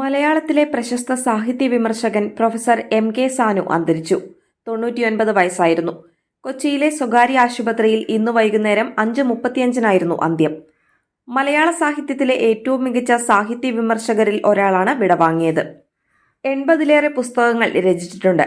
മലയാളത്തിലെ പ്രശസ്ത സാഹിത്യ വിമർശകൻ പ്രൊഫസർ എം കെ സാനു അന്തരിച്ചു. തൊണ്ണൂറ്റിയൊൻപത് വയസ്സായിരുന്നു. കൊച്ചിയിലെ സ്വകാര്യ ആശുപത്രിയിൽ ഇന്ന് വൈകുന്നേരം അഞ്ച് മുപ്പത്തിയഞ്ചിനായിരുന്നു അന്ത്യം. മലയാള സാഹിത്യത്തിലെ ഏറ്റവും മികച്ച സാഹിത്യ വിമർശകരിൽ ഒരാളാണ് വിടവാങ്ങിയത്. എൺപതിലേറെ പുസ്തകങ്ങൾ രചിച്ചിട്ടുണ്ട്.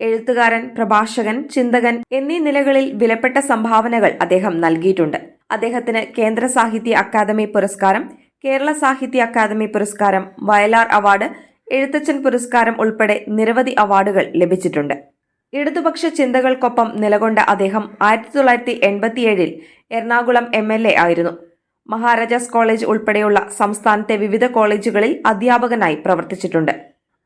എഴുത്തുകാരൻ പ്രഭാഷകൻ ചിന്തകൻ എന്നീ നിലകളിൽ വിലപ്പെട്ട സംഭാവനകൾ അദ്ദേഹം നൽകിയിട്ടുണ്ട്. അദ്ദേഹത്തിന് കേന്ദ്ര സാഹിത്യ അക്കാദമി പുരസ്കാരം കേരള സാഹിത്യ അക്കാദമി പുരസ്കാരം വയലാർ അവാർഡ് എഴുത്തച്ഛൻ പുരസ്കാരം ഉൾപ്പെടെ നിരവധി അവാർഡുകൾ ലഭിച്ചിട്ടുണ്ട്. ഇടതുപക്ഷ ചിന്തകൾക്കൊപ്പം നിലകൊണ്ട അദ്ദേഹം ആയിരത്തി തൊള്ളായിരത്തി എൺപത്തിയേഴിൽ എറണാകുളം എം എൽ എ ആയിരുന്നു. മഹാരാജാസ് കോളേജ് ഉൾപ്പെടെയുള്ള സംസ്ഥാനത്തെ വിവിധ കോളേജുകളിൽ അധ്യാപകനായി പ്രവർത്തിച്ചിട്ടുണ്ട്.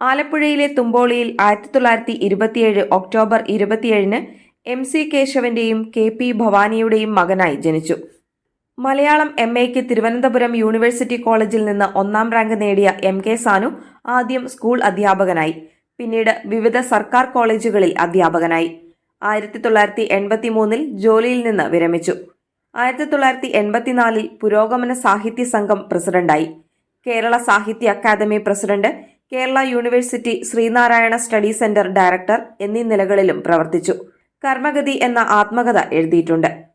ആലപ്പുഴയിലെ തുമ്പോളിയിൽ ആയിരത്തി തൊള്ളായിരത്തി ഇരുപത്തിയേഴ് ഒക്ടോബർ ഇരുപത്തിയേഴിന് എം സി കേശവന്റെയും കെ പി ഭവാനിയുടെയും മകനായി ജനിച്ചു. മലയാളം എം എക്ക് തിരുവനന്തപുരം യൂണിവേഴ്സിറ്റി കോളേജിൽ നിന്ന് ഒന്നാം റാങ്ക് നേടിയ എം കെ സാനു ആദ്യം സ്കൂൾ അധ്യാപകനായി. പിന്നീട് വിവിധ സർക്കാർ കോളേജുകളിൽ അധ്യാപകനായി. ആയിരത്തി തൊള്ളായിരത്തി എൺപത്തി മൂന്നിൽ ജോലിയിൽ നിന്ന് വിരമിച്ചു. ആയിരത്തി തൊള്ളായിരത്തി എൺപത്തിനാലിൽ പുരോഗമന സാഹിത്യ സംഘം പ്രസിഡന്റായി. Kerala Sahitya Akademi president Kerala university Sreenarayana study centre director എന്നീ നിലകളിലും പ്രവർത്തിച്ചു. കർമ്മഗതി എന്ന ആത്മകഥ എഴുതിയിട്ടുണ്ട്.